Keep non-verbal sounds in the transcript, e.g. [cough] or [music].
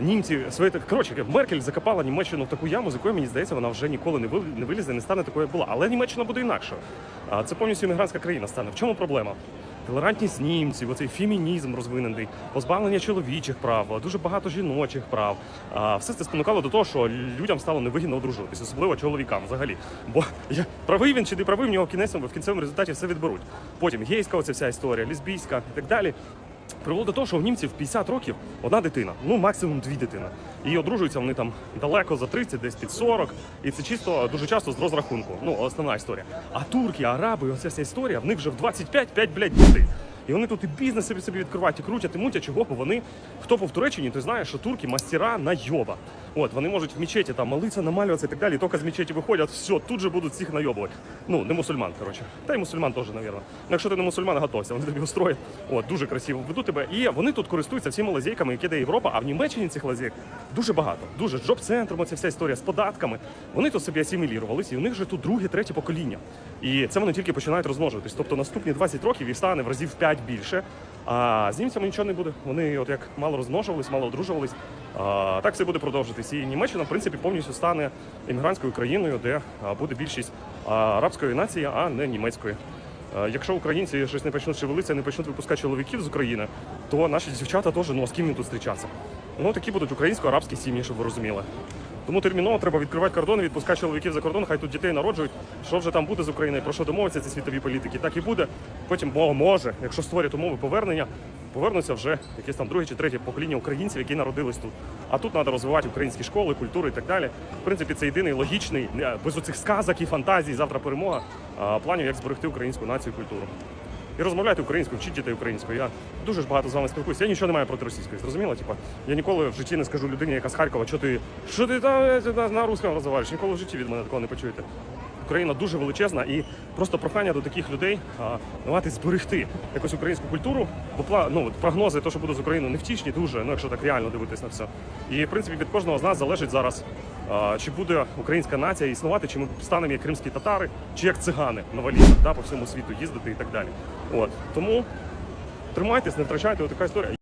Німці свої коротше, Меркель закопала Німеччину в таку яму, з якої мені здається, вона вже ніколи не вил- не вилізе, не стане такою, як була. Але Німеччина буде інакше. Це повністю іммігрантська країна стане. В чому проблема? Толерантність німців, оцей фемінізм розвинений, позбавлення чоловічих прав, дуже багато жіночих прав. Все це спонукало до того, що людям стало невигідно одружуватися, особливо чоловікам взагалі. Бо [laughs] я правий він чи не правий, в нього кінцевому, в кінцевому результаті все відберуть. Потім гейська, оця вся історія, лесбійська і так далі привело до того, що в німців 50 років одна дитина, ну максимум дві дитини. І одружуються вони там далеко за 30, десь під 40. І це чисто дуже часто з розрахунку. Ну, основна історія. А турки, араби, оця вся історія, в них вже в 25 5, блядь, дітей. І вони тут і бізнес собі собі відкривають, і крутять, і мутять, чого, бо вони, хто був в Туреччині, той знає, що турки мастера на йоба. От, вони можуть в мечеті там молитися, намалюватися і так далі, і тільки з мечеті виходять, все, тут же будуть всіх найобувати. Ну, не мусульман, коротше. Та й мусульман теж, навірно. Ну, якщо ти не мусульман, готовся, вони тобі устроять. От, дуже красиво ведуть тебе. І вони тут користуються всіма лазейками, які дає Європа, а в Німеччині цих лазейок дуже багато. Дуже джоб-центром, оця вся історія з податками. Вони тут собі асимілірувалися, і у них вже тут друге, третє покоління. І це вони тільки починають розмножуватись. Тобто наступні 20 років і стане в разів 5 більше. А з німцями нічого не буде. Вони от як мало розмножувались, мало одружувались. А, так все буде продовжитись. І Німеччина, в принципі, повністю стане іммігрантською країною, де буде більшість арабської нації, а не німецької. Якщо українці щось не почнуть шевелитися, не почнуть випускати чоловіків з України, то наші дівчата теж ну а з ким їм тут зустрічатися. Ну такі будуть українсько-арабські сім'ї, щоб ви розуміли. Тому терміново треба відкривати кордони, відпускати чоловіків за кордон, хай тут дітей народжують. Що вже там буде з Україною, про що домовиться ці світові політики, так і буде. Потім може, якщо створять умови повернення, повернуться вже якесь там друге чи третє покоління українців, які народились тут. А тут треба розвивати українські школи, культуру і так далі. В принципі, це єдиний логічний, без оцих сказок і фантазій, завтра перемога, планів, як зберегти українську націю і культуру. І розмовляйте українською, вчіть дітей українською. Я дуже ж багато з вами спілкуюся. Я нічого не маю проти російської. Зрозуміло? Типа, я ніколи в житті не скажу людині, яка з Харкова, що ти що ти там е, на, русском розмовляєш. Ніколи в житті від мене такого не почуєте. Україна дуже величезна і просто прохання до таких людей давати зберегти якусь українську культуру, бо ну, прогнози, то, що буде з Україною, невтішні дуже, ну якщо так реально дивитись на все. І в принципі від кожного з нас залежить зараз, а, чи буде українська нація існувати, чи ми станемо як кримські татари, чи як цигани на валізах, да, по всьому світу їздити і так далі. От тому тримайтесь, не втрачайте, така історія.